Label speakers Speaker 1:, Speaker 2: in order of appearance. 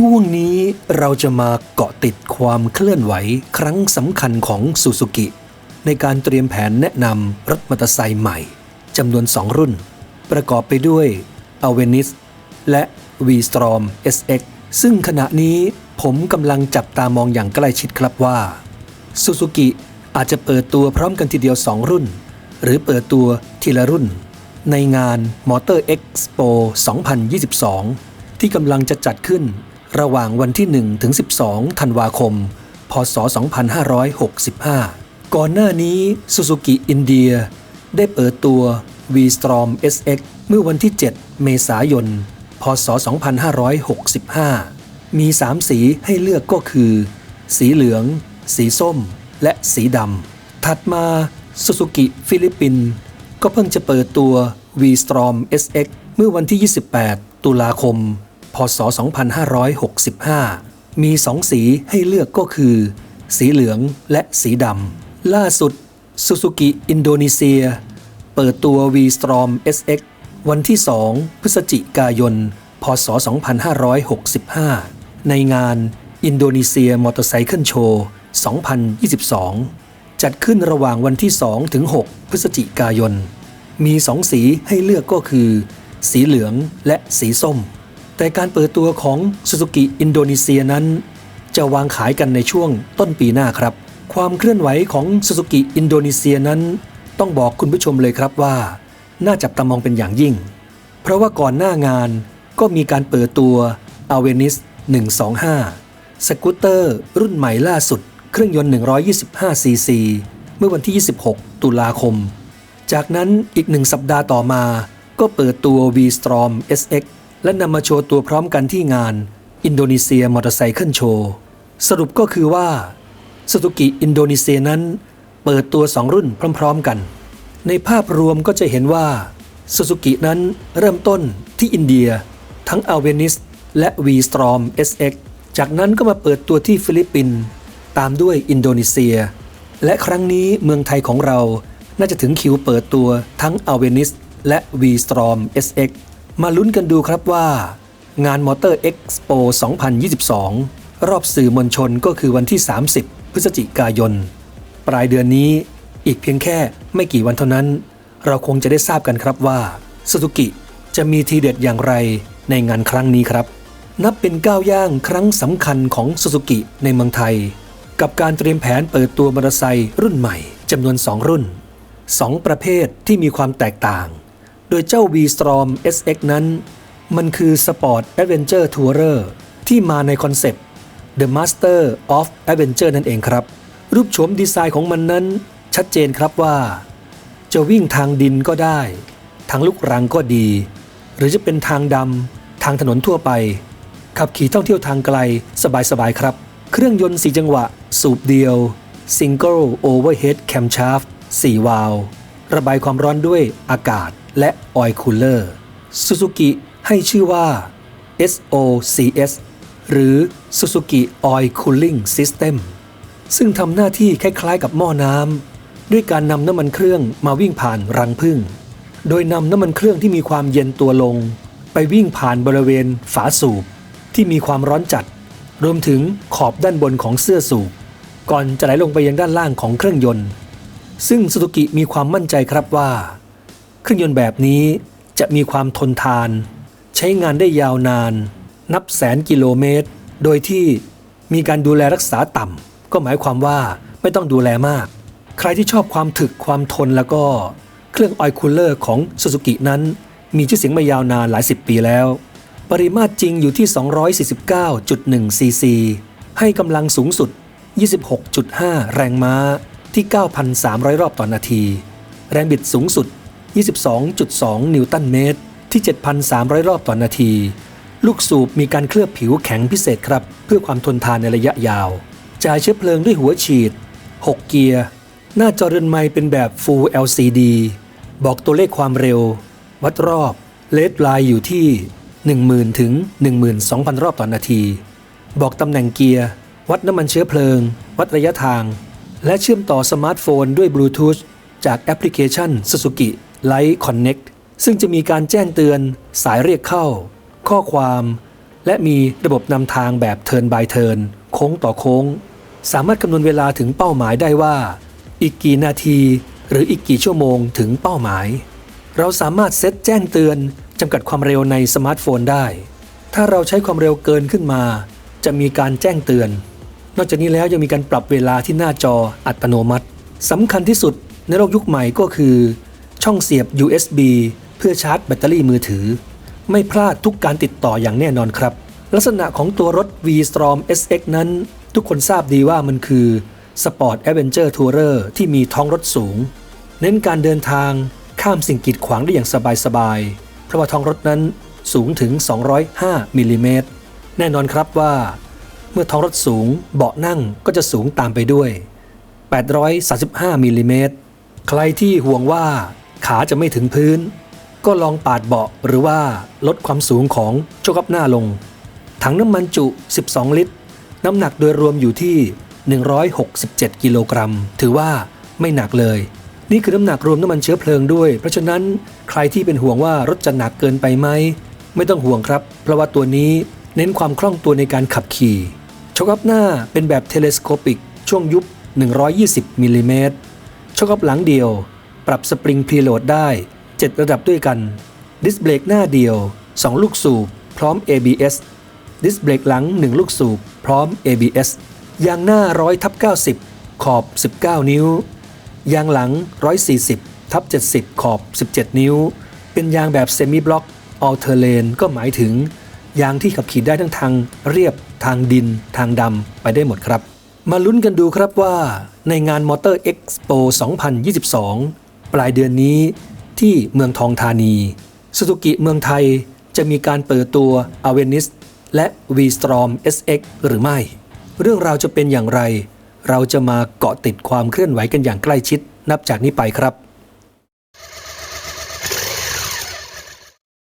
Speaker 1: ช่วงนี้เราจะมาเกาะติดความเคลื่อนไหวครั้งสำคัญของซูซูกิ ในการเตรียมแผนแนะนำรถมอเตอร์ไซค์ใหม่จำนวน 2 รุ่น ประกอบไปด้วย a v e n i s และ V-Strom SX ซึ่งขณะนี้ผมกำลังจับตามองอย่างใกล้ชิดครับว่าซูซูกิอาจจะเปิดตัวพร้อมกันทีเดียว 2 รุ่น หรือเปิดตัวทีละรุ่น ในงาน Motor Expo 2022 ที่กำลังจะจัดขึ้น ระหว่างวันที่ 1 ถึง 12 ธันวาคม พศ 2565 ก่อนหน้านี้ Suzuki อินเดียได้เปิดตัว V-Strom SX เมื่อวันที่ 7 เมษายน พศ 2565 มี 3 สีให้เลือกก็คือ สีเหลือง สีส้ม และสีดำ ถัดมา Suzuki ฟิลิปปินส์ก็เพิ่งจะเปิดตัว V-Strom SX เมื่อวันที่ 28 ตุลาคม พศ 2565 มี2สีให้เลือกก็คือ สีเหลืองและสีดำ ล่าสุด Suzuki อินโดนีเซีย เปิดตัว V-Strom SX วันที่ 2 พฤศจิกายน พศ 2565 ในงานอินโดนีเซียมอเตอร์ไซค์โชว์ 2022 จัดขึ้นระหว่างวันที่ 2 ถึง 6 พฤศจิกายน มี 2 สีให้เลือกก็คือ สีเหลืองและสีส้ม แต่การเปิดตัวของ Suzuki อินโดนีเซียนั้น จะวางขายกันในช่วงต้นปีหน้าครับ ความเคลื่อนไหวของ Suzuki อินโดนีเซียนั้น ต้องบอกคุณผู้ชมเลยครับว่า น่าจับตามองเป็นอย่างยิ่ง เพราะว่าก่อนหน้างานก็มีการเปิดตัว a v e n i s 125 สกูตเตอร์ รุ่นใหม่ล่าสุด เครื่องยนต์ 125 ซีซี เมื่อวันที่ 26 ตุลาคม จากนั้นอีกหนึ่งสัปดาห์ต่อมา ก็เปิดตัว V-Strom SX และนำมาโชว์ตัวพร้อมกันที่งานอินโดนีเซียมอเตอร์ไซค์โชว์ สรุปก็คือว่าสุ z u กิอินโดนีเซียนั้น เปิดตัว2รุ่นพร้อมๆกัน ในภาพรวมก็จะเห็นว่าสุ z u กินั้นเริ่มต้นที่อินเดีย ทั้ง a v e n i s และ V-Strom SX จากนั้นก็มาเปิดตัวที่ฟิลิปปินส์ตามด้วยอินโดนีเซีย และครั้งนี้เมืองไทยของเราน่าจะถึงคิวเปิดตัวทั้ง a v e n i s และ V-Strom SX มาลุ้นกันดูครับว่า งาน Motor Expo 2022 รอบสื่อมวลชนก็คือวันที่ 30 พฤศจิกายน ปลายเดือนนี้อีกเพียงแค่ไม่กี่วันเท่านั้น เราคงจะได้ทราบกันครับว่า Suzuki จะมีทีเด็ดอย่างไรในงานครั้งนี้ครับ นับเป็นก้าวย่างครั้งสำคัญของ Suzuki ในเมืองไทย กับการเตรียมแผนเปิดตัวมอเตอร์ไซค์รุ่นใหม่จำนวน 2 รุ่น 2 ประเภทที่มีความแตกต่าง โดยเจ้า V-Strom SX นั้น มันคือ Sport Adventure Tourer ที่มาในคอนเซปต์ The Master of Adventure นั่นเองครับ รูปโฉมดีไซน์ของมันนั้น ชัดเจนครับว่า จะวิ่งทางดินก็ได้ ทางลูกรังก็ดี หรือจะเป็นทางดำ ทางถนนทั่วไป ขับขี่ท่องเที่ยวทางไกลสบายๆครับ เครื่องยนต์4จังหวะ สูบเดียว Single Overhead Camshaft 4 วาล์วระบายความร้อนด้วยอากาศ และ Oil Cooler Suzuki ให้ชื่อว่า SOCS หรือ Suzuki Oil Cooling System ซึ่งทำหน้าที่คล้ายๆกับหม้อน้ำด้วยการนำน้ำมันเครื่องมาวิ่งผ่านรังผึ้งโดยนำน้ำมันเครื่องที่มีความเย็นตัวลง ไปวิ่งผ่านบริเวณฝาสูบ ที่มีความร้อนจัด รวมถึงขอบด้านบนของเสื้อสูบ ก่อนจะไหลลงไปยังด้านล่างของเครื่องยนต์ ซึ่งสุ z u กิมีความมั่นใจครับว่า เครื่องยนต์แบบนี้จะมีความทนทาน ใช้งานได้ยาวนาน นับแสนกิโลเมตร โดยที่มีการดูแลรักษาต่ำก็หมายความว่าไม่ต้องดูแลมาก ใครที่ชอบความถึกความทนแล้วก็เครื่องออยคูลเลอร์ของ Suzuki นั้น มีชื่อเสียงมายาวนานหลายสิบปีแล้ว ปริมาตรจริงอยู่ที่ 249.1 ซีซี ให้กำลังสูงสุด 26.5 แรงม้าที่ 9,300 รอบต่อนนาที แรงบิดสูงสุด 22.2 นิวตันเมตร ที่ 7,300 รอบต่อนนาที ลูกสูบมีการเคลือบผิวแข็งพิเศษครับ เพื่อความทนทานในระยะยาว จ่ายเชื้อเพลิงด้วยหัวฉีด 6 เกียร์ หน้าจอเรือนไม้เป็นแบบ Full LCD บอกตัวเลขความเร็ว วัดรอบ เลดไลน์อยู่ที่ 10,000 ถึง 12,000 รอบต่อนนาที บอกตำแหน่งเกียร์ วัดน้ำมันเชื้อเพลิง วัดระยะทาง และเชื่อมต่อสมาร์ทโฟนด้วยบลูทูธจากแอปพลิเคชัน Suzuki Light Connect ซึ่งจะมีการแจ้งเตือนสายเรียกเข้า ข้อความ และมีระบบนำทางแบบเทิร์นบายเทิร์นโค้งต่อโค้ง สามารถคำนวณเวลาถึงเป้าหมายได้ว่า อีกกี่นาที หรืออีกกี่ชั่วโมงถึงเป้าหมาย เราสามารถเซตแจ้งเตือนจำกัดความเร็วในสมาร์ทโฟนได้ ถ้าเราใช้ความเร็วเกินขึ้นมา จะมีการแจ้งเตือน นอกจากนี้แล้วยังมีการปรับเวลาที่หน้าจออัตโนมัติสำคัญที่สุดในโลกยุคใหม่ก็คือ ช่องเสียบ USB เพื่อชาร์จแบตเตอรี่มือถือ ไม่พลาดทุกการติดต่ออย่างแน่นอนครับ ลักษณะของตัวรถ V-Strom SX นั้น ทุกคนทราบดีว่ามันคือ Sport Adventure Tourer ที่มีท้องรถสูง เน้นการเดินทางข้ามสิ่งกีดขวางได้อย่างสบายๆเพราะว่าท้องรถนั้นสูงถึง 205มิลลิเมตรแน่นอนครับว่า เมื่อท้องรถสูงเบาะนั่งก็จะสูงตามไปด้วย 835มิลลิเมตรใครที่ห่วงว่า ขาจะไม่ถึงพื้น ก็ลองปาดเบาะหรือว่าลดความสูงของโชคอัพหน้าลง ถังน้ำมันจุ 12 ลิตร น้ำหนักโดยรวมอยู่ที่ 167 กิโลกรัม ถือว่าไม่หนักเลย นี่คือน้ำหนักรวมน้ำมันเชื้อเพลิงด้วย เพราะฉะนั้นใครที่เป็นห่วงว่ารถจะหนักเกินไปไหม ไม่ต้องห่วงครับ เพราะว่าตัวนี้เน้นความคล่องตัวในการขับขี่โชคอัพหน้าเป็นแบบเทเลสโคปิก ช่วงยุบ 120มิลลิเมตรโชคอัพหลังเดียว ปรับสปริงพรีโหลดได้ 7 ระดับด้วยกัน ดิสเบรกหน้าเดียว 2 ลูกสูบ พร้อม ABS ดิสเบรกหลัง 1 ลูกสูบ พร้อม ABS ยางหน้า 100ทับ90 ขอบ 19 นิ้ว ยางหลัง 140ทับ70 ขอบ 17 นิ้ว เป็นยางแบบเซมิบล็อกออเทอร์เลนก็หมายถึง ยางที่ขับขี่ได้ทั้งทางเรียบ ทางดิน ทางดำไปได้หมดครับ มาลุ้นกันดูครับว่า ในงาน Motor Expo 2022 ปลายเดือนนี้ที่เมืองทองธานีสุสุกิเมืองไทยจะมีการเปิดตัว a v e n i s และ V-Strom SX หรือไม่ เรื่องราวจะเป็นอย่างไร เราจะมาเกาะติดความเคลื่อนไหวกันอย่างใกล้ชิดนับจากนี้ไปครับ